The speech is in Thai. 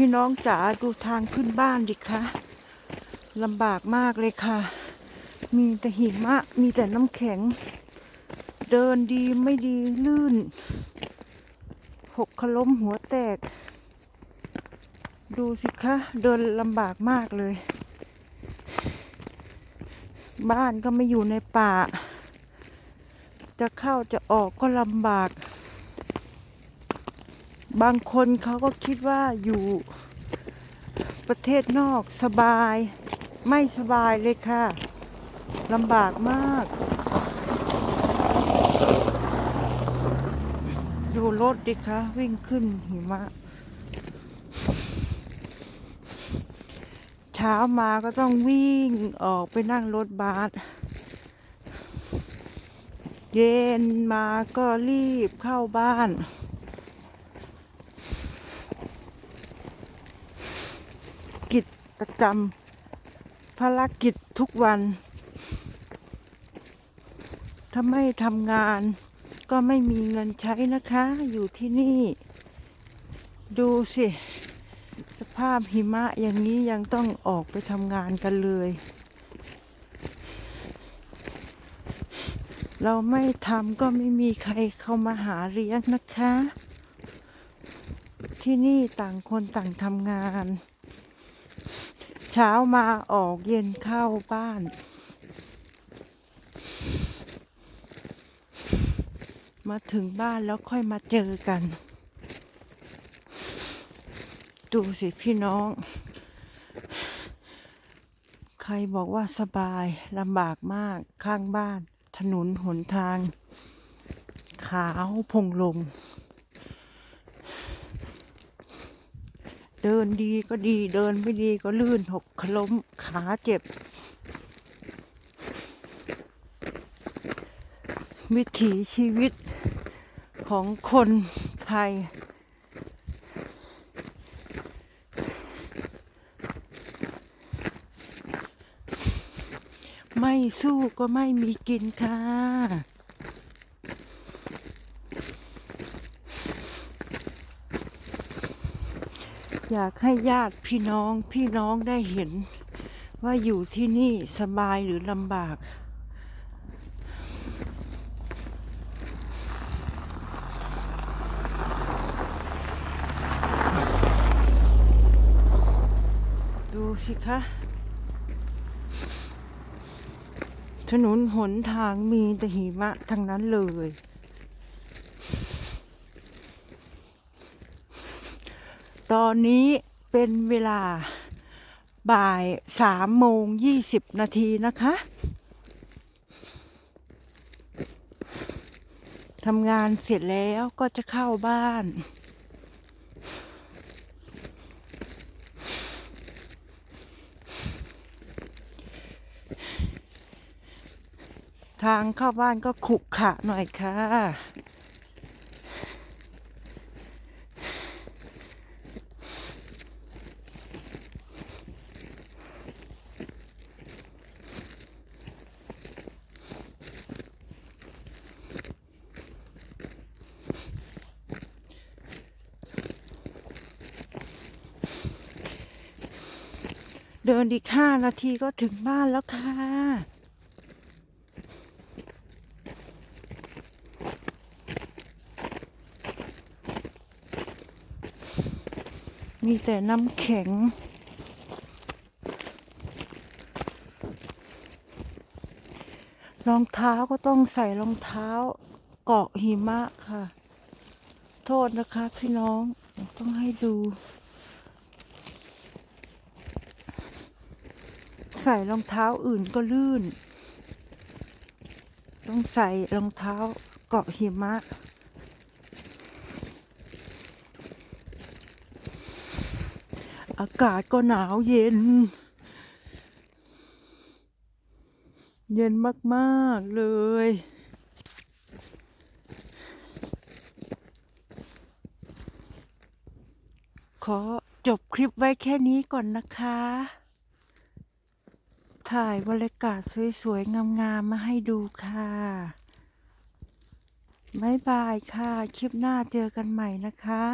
พี่น้องจ๋าดูทางขึ้นบ้านดิคะลำบากมากเลยค่ะ มีแต่หิมะ มีแต่น้ำแข็ง เดินดีไม่ดีลื่น หกขล้มหัวแตก ดูสิคะ เดินลำบากมากเลย บ้านก็ไม่อยู่ในป่า จะเข้าจะออกก็ลำบาก บางคนเขาก็คิดว่าอยู่ประเทศนอกสบาย ไม่สบายเลยค่ะลำบากมาก ดูรถดิคะวิ่งขึ้นหิมะ เช้ามาก็ต้องวิ่งออกไปนั่งรถบัสเย็นมาก็รีบเข้าบ้าน กิจ ประจำภารกิจทุกวัน ถ้าไม่ทำงานก็ไม่มีเงินใช้นะคะ อยู่ที่นี่ ดูสิ สภาพหิมะอย่างนี้ยังต้องออกไปทำงานกันเลย เราไม่ทำก็ไม่มีใครเข้ามาหาเลี้ยงนะคะ ที่นี่ต่างคนต่างทำงาน เช้ามาออกเย็นเข้าบ้าน มาถึงบ้านแล้วค่อยมาเจอกัน ดูสิพี่น้อง ใครบอกว่าสบายลำบากมากข้างบ้าน ถนนหนทาง ขาวพงลง เดินดีก็ดีเดินไม่ดีก็ลื่นหกล้มขาเจ็บ วิถีชีวิตของคนไทย ไม่สู้ก็ไม่มีกินค่ะ อยากให้ญาติพี่น้องพี่น้องได้เห็น ว่าอยู่ที่นี่สบายหรือลำบาก ดูสิคะถนนหนทางมีแต่หิมะทั้งนั้นเลย ตอนนี้เป็นเวลาบ่ายสามโมงยี่สิบนาทีนะคะทำงานเสร็จแล้วก็จะเข้าบ้าน ทางเข้าบ้านก็ขรุขระหน่อยค่ะ เดินอีกห้านาทีก็ถึงบ้านแล้วค่ะ มีแต่น้ำแข็ง รองเท้าก็ต้องใส่รองเท้า เกาะหิมะค่ะ โทษนะคะพี่น้องต้องให้ดู ใส่รองเท้าอื่นก็ลื่น ต้องใส่รองเท้าเกาะหิมะ อากาศก็หนาวเย็น เย็นมากๆเลยขอจบคลิปไว้แค่นี้ก่อนนะคะ ถ่ายบรรยากาศสวยๆ งามๆ มาให้ดูค่ะบ๊ายบายค่ะ คลิปหน้าเจอกันใหม่นะคะ